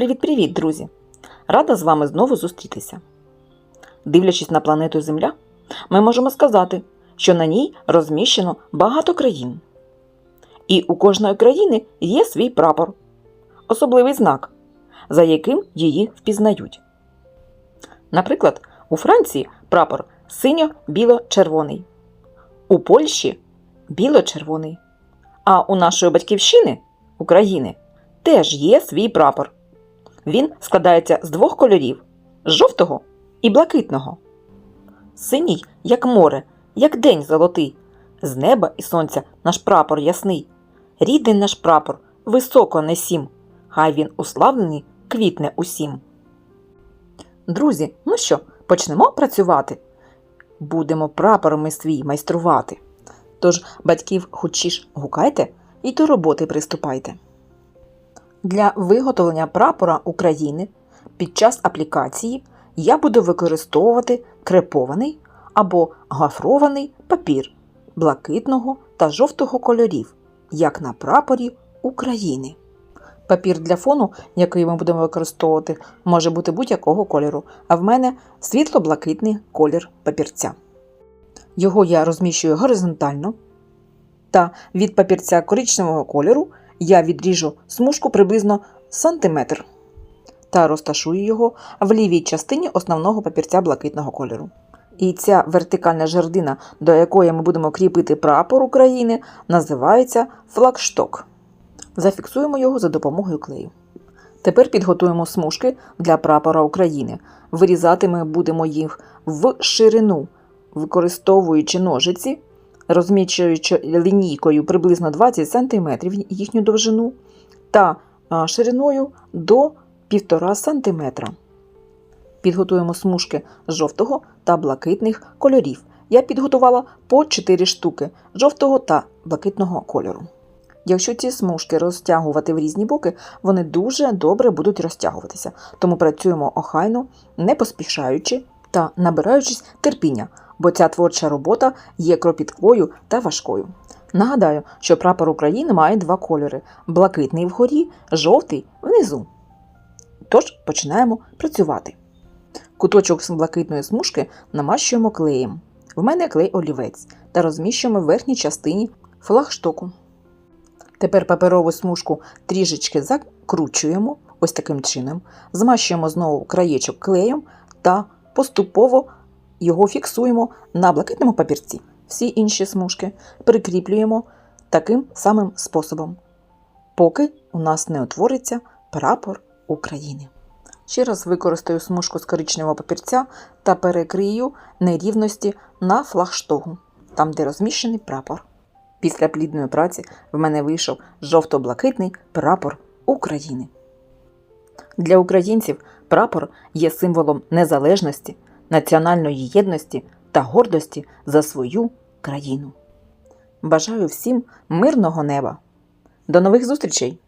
Привіт-привіт, друзі! Рада з вами знову зустрітися. Дивлячись на планету Земля, ми можемо сказати, що на ній розміщено багато країн. І у кожної країни є свій прапор, особливий знак, за яким її впізнають. Наприклад, у Франції прапор синьо-біло-червоний, у Польщі біло-червоний. А у нашої батьківщини України теж є свій прапор. Він складається з двох кольорів жовтого і блакитного. Синій, як море, як день золотий, з неба і сонця наш прапор ясний. Рідний наш прапор, високо несім, хай він уславлений квітне усім. Друзі, ну що, почнемо працювати? Будемо прапорами свій майструвати. Тож батьків хочіш гукайте і до роботи приступайте. Для виготовлення прапора України під час аплікації я буду використовувати крепований або гафрований папір блакитного та жовтого кольорів, як на прапорі України. Папір для фону, який ми будемо використовувати, може бути будь-якого кольору, а в мене світло-блакитний колір папірця. Його я розміщую горизонтально, та від папірця коричневого кольору я відріжу смужку приблизно сантиметр та розташую його в лівій частині основного папірця блакитного кольору. І ця вертикальна жердина, до якої ми будемо кріпити прапор України, називається флагшток. Зафіксуємо його за допомогою клею. Тепер підготуємо смужки для прапора України. Вирізати ми будемо їх в ширину, використовуючи ножиці, розмічуючи лінійкою приблизно 20 см їхню довжину та шириною до 1,5 см. Підготуємо смужки жовтого та блакитних кольорів. Я підготувала по 4 штуки жовтого та блакитного кольору. Якщо ці смужки розтягувати в різні боки, вони дуже добре будуть розтягуватися. Тому працюємо охайно, не поспішаючи та набираючись терпіння, бо ця творча робота є кропіткою та важкою. Нагадаю, що прапор України має два кольори: блакитний вгорі, жовтий внизу. Тож починаємо працювати. Куточок з блакитної смужки намащуємо клеєм. В мене клей олівець та розміщуємо в верхній частині флагштоку. Тепер паперову смужку трішечки закручуємо ось таким чином, змащуємо знову краєчок клеєм та поступово його фіксуємо на блакитному папірці. Всі інші смужки прикріплюємо таким самим способом, поки у нас не утвориться прапор України. Ще раз використаю смужку з коричневого папірця та перекрию нерівності на флагштогу, там де розміщений прапор. Після плідної праці в мене вийшов жовто-блакитний прапор України. Для українців прапор є символом незалежності, національної єдності та гордості за свою країну. Бажаю всім мирного неба. До нових зустрічей!